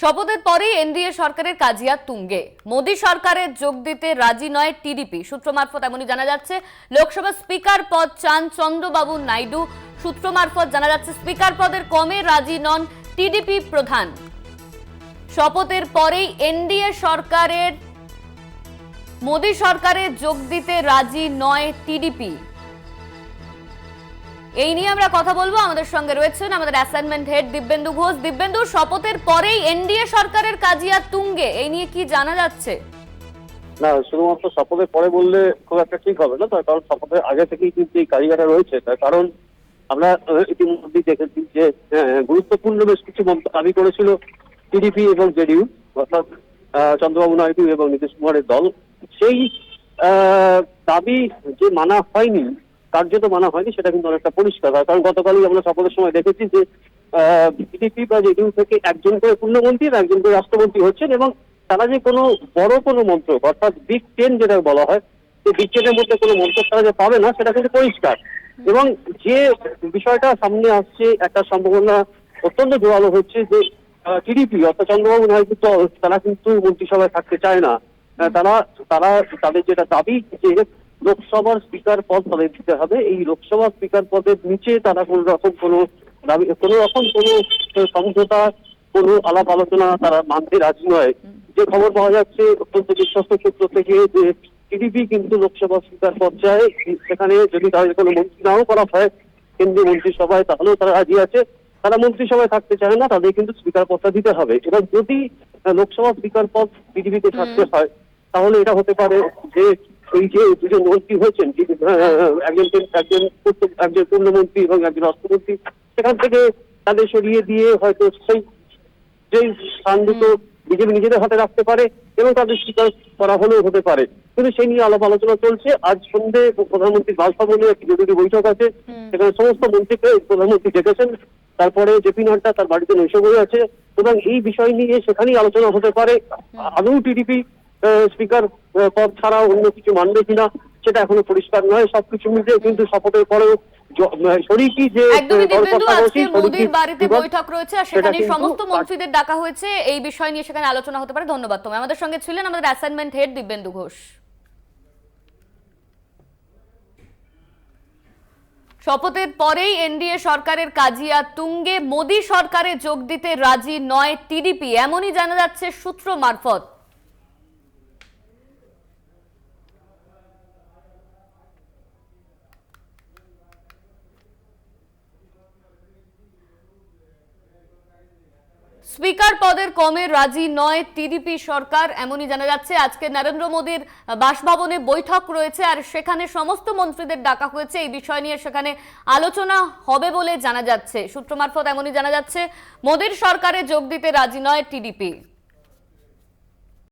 শপথের পরেই এনডিএ সরকারের কাজিয়া তুঙ্গে। মোদী সরকারের যোগ দিতে রাজি নয় টিডিপি। সূত্র মারফত এমনই জানা যাচ্ছে, লোকসভা স্পিকার পদ চান চন্দ্রবাবু নাইডু। সূত্র মারফত জানা যাচ্ছে, স্পিকার পদের কমে রাজি নন টিডিপি প্রধান। শপথের পরেই এনডিএ সরকারের, মোদী সরকারে যোগ দিতে রাজি নয় টিডিপি। এই নিয়ে আমরা কথা বলব। আমাদের সঙ্গে রয়েছেন আমাদের অ্যাসাইনমেন্ট হেড দিব্যেন্দু ঘোষ। দিব্যেন্দু শপথের পরেই এনডিএ সরকারের কাজিয়া তুঙ্গে এই নিয়ে কি জানা যাচ্ছে? না শুধুমাত্র শপথের পরে বললে খুব একটা ঠিক হবে না তার কারণ শপথের আগে থেকেই কিন্তু এই কারিগরটা রয়েছে। তার কারণ আমরা ইতিমধ্যেই দেখেছি যে আহ, গুরুত্বপূর্ণ বেশ কিছু দাবি করেছিল টিডিপি এবং জেডিইউ অর্থাৎ চন্দ্রবাবু নাইডু এবং নীতিশ কুমারের দল। সেই দাবি যে মানা হয়নি কার্যত মানা হয়নি, সেটা কিন্তু অনেকটা পরিষ্কার তার কারণ গতকালই আমরা শপথের সময় দেখেছি যে টিডিপি বা জেডিইউ থেকে একজন করে পূর্ণমন্ত্রী আর একজন করে রাষ্ট্রমন্ত্রী হচ্ছেন এবং তারা যে কোনো বড় কোনো মন্ত্র, অর্থাৎ বিগ টেন যেটা বলা হয় সেই বিগ টেনের মধ্যে কোনো মন্ত্র তারা যে পাবে না, সেটা কিন্তু পরিষ্কার। এবং যে বিষয়টা সামনে আসছে, একটা সম্ভাবনা অত্যন্ত জোরালো হচ্ছে যে টিডিপি অর্থাৎ চন্দ্রবাবু নাইডু তারা কিন্তু মন্ত্রিসভায় থাকতে চায় না। তারা তারা তাদের যেটা দাবি যে লোকসভার স্পিকার পদ তাদের দিতে হবে। এই লোকসভা স্পিকার পদের নিচে তারা কোনো রকম কোনো দাবি কোনো রকম কোনো সমঝোতা কোনো আলাপ আলোচনা তারা মানতে রাজি নয়। যে খবর পাওয়া যাচ্ছে অত্যন্ত বিশ্বস্ত সূত্র থেকে যে টিডিপি কিন্তু লোকসভা স্পিকার পর্যায়ে সেখানে যদি তাদের কোনো মন্ত্রী নাও করা হয় কেন্দ্রীয় মন্ত্রিসভায় তাহলেও তারা রাজি আছে। তারা মন্ত্রিসভায় থাকতে চায় না তাদের কিন্তু স্পিকার পদটা দিতে হবে। এবার যদি লোকসভা স্পিকার পদ বিজেপিকে থাকতে হয় তাহলে এটা হতে পারে যে এই যে দুজন মন্ত্রী হয়েছেন একজন একজন একজন পূর্ণমন্ত্রী এবং একজন অর্থমন্ত্রী সেখান থেকে তাদের সরিয়ে দিয়ে হয়তো সেই যে স্থান দুটো বিজেপি নিজেদের হাতে রাখতে পারে এবং তাদের স্বীকার করা হলেও হতে পারে। কিন্তু সেই নিয়ে আলাপ আলোচনা চলছে। আজ সন্ধ্যে প্রধানমন্ত্রীর বাসভবনে একটি জরুরি বৈঠক আছে। সেখানে সমস্ত মন্ত্রীকে প্রধানমন্ত্রী ডেকেছেন। তারপরে জেপি নাড্ডা তার বাড়িতে নৈশ হয়ে আছে এবং এই বিষয় নিয়ে সেখানেই আলোচনা হতে পারে। আদৌ টিডিপি স্পিকার পদ ছাড়া অন্য কিছু মানবে কিনা সেটা এখনও পরিষ্কার নয় সবকিছু মিলে কিন্তু শপথের পরেও যে মোদির বাড়িতে বৈঠক রয়েছে আর সেখানে সমস্ত মন্ত্রীদের ডাকা হয়েছে এই বিষয় নিয়ে সেখানে আলোচনা হতে পারে। ধন্যবাদ তোমায়। আমাদের সঙ্গে ছিলেন আমাদের অ্যাসাইনমেন্ট হেড দিব্যেন্দু ঘোষ। শপথের পরেই এনডিএ সরকারের কাজিয়া তুঙ্গে মোদী সরকারে যোগ দিতে রাজি নয় টিডিপি এমনই জানা যাচ্ছে সূত্র মারফত। স্পিকার পদের কমে রাজি নয় টিডিপি সরকার, এমনই জানা যাচ্ছে। আজকে নরেন্দ্র মোদীর বাসভবনে বৈঠক রয়েছে আর সেখানে সমস্ত মন্ত্রীদের ডাকা হয়েছে। এই বিষয় নিয়ে সেখানে আলোচনা হবে বলে জানা যাচ্ছে। সূত্র মারফত এমনই জানা যাচ্ছে, মোদীর সরকারে যোগ দিতে রাজি নয় টিডিপি।